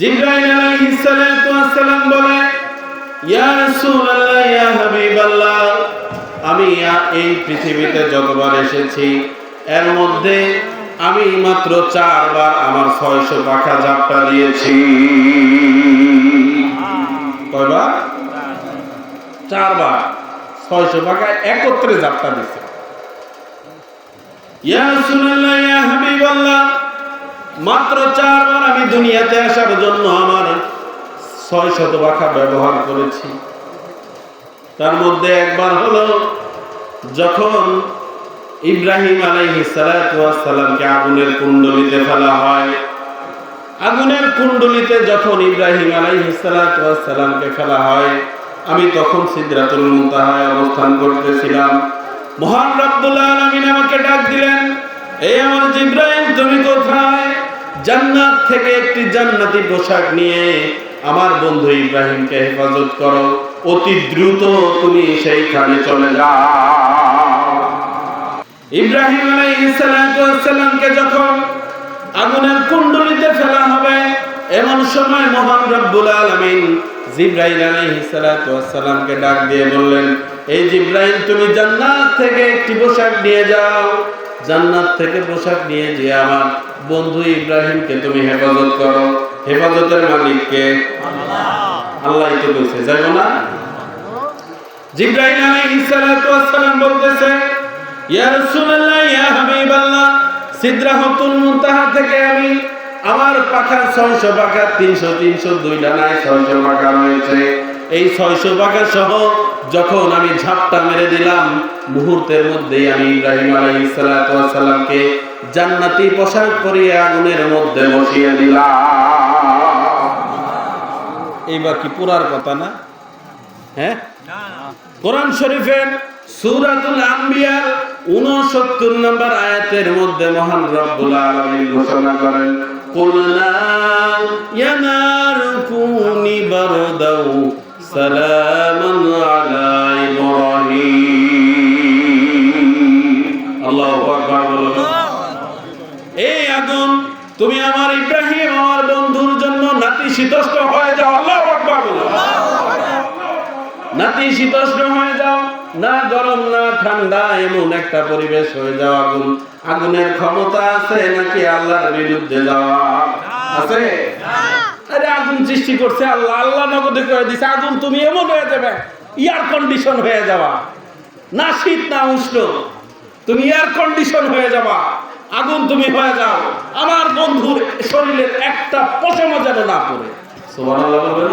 জিব্রাইল আলাইহিস সালাতু ওয়াস বলে, ইয়া রাসূলুল্লাহ, ইয়া হাবিবাল্লাহ, আমি এই পৃথিবীতে যতবার এসেছি, এর মধ্যে আমি মাত্র চারবার আমার ছয়শো পাখা ঝাপটা দিয়েছি। কয়বার? চারবার। ছয়শো পাখা একত্রে ঝাপটা দিছে। ইয়া রাসূলুল্লাহ, ইয়া হাবিবাল্লাহ মাত্র চারবার আমি দুনিয়াতে আসার জন্য আমার ছয় শত পাখা ব্যবহার করেছি। তার মধ্যে একবার হলো, যখন ইব্রাহিম আলাইহিস সালামকে আগুনের কুণ্ডলিতে ফেলা হয়। আগুনের কুণ্ডলিতে যখন ইব্রাহিম আলাইহিস সালামকে ফেলা হয়, আমি তখন সিদরাতুল মুনতাহায় অবস্থান করতেছিলাম। মহান রব্বুল আলামিন আমাকে ডাক দিলেন এই আমার জিব্রাইল, তুমি কোথায়? জান্নাত থেকে একটি জান্নাতি পোশাক নিয়ে আমার বন্ধু ইব্রাহিমকে হেফাজত করো। অতি দ্রুত তুমি সেইখানে চলে যাও। ইব্রাহিম আলাইহিসসালামকে যখন আগুনের কুণ্ডলিতে ফেলা হবে, এমন সময় মহান রব্বুল আলামিন জিব্রাইল আলাইহিসসালামকে ডাক দিয়ে বললেন, এই জিব্রাইল, তুমি জান্নাত থেকে একটি পোশাক নিয়ে যাও। জান্নাত থেকে পোশাক নিয়ে যে আমার বন্ধু ইব্রাহিমকে তুমি হেফাজত করো। হেফাজতের মালিককে? আল্লাহ। তো বলছে, যাইব না? বলতেছে, ইয়া রাসূলুল্লাহ, ইয়া হাবিবাল্লাহ মুনতাহা থেকে আমি আমার পাখা 600 পাখা 300 300 দুই ডানায় 600 পাখা রয়েছে। এই 600 পাখা সহ যখন আমি ঝাপটা মেরে দিলাম, মুহূর্তের মধ্যেই আমি ইব্রাহিম আলাইহিস সালাতু ওয়াস সালামকে জান্নাতি পোশাক পরিয়ে আগুনের মধ্যে বসিয়ে দিলাম। এইবার কি পুরার কথা না? হ্যাঁ? কোরআন শরীফের সুরাতুল আম্বিয়ার 69 নম্বর আয়াতের মধ্যে মহান রব্বুল আলামিন ঘোষণা করেন ইয়া নারু কুনি বারদাও সালামান আলা ইব্রাহিম। আল্লাহু আকবার এই আগুন, তুমি আমার ইব্রাহিম, আমার বন্ধুর জন্য নাতি শীতস্ত হয়ে যাও। আল্লাহু আকবার নাতি শীতোষ্ণ হয়ে যাও, না গরম, না ঠান্ডা, এমন একটা পরিবেশ হয়ে যাও আগুন। আগুনের ক্ষমতা আছে নাকি আল্লাহর বিরুদ্ধে যাওয়া? আছে? আরে আগুন সৃষ্টি করছে আল্লাহ আল্লাহ নগদে করে দিছে আগুন তুমি এমন হয়ে যাবে এয়ার কন্ডিশন হয়ে যাওয়া না শীত না উষ্ণ তুমি এয়ার কন্ডিশন হয়ে যাবা আগুন তুমি হয়ে যাও। আমার বন্ধুর শরীরের একটা পশমও যেন না পড়ে। বলবেন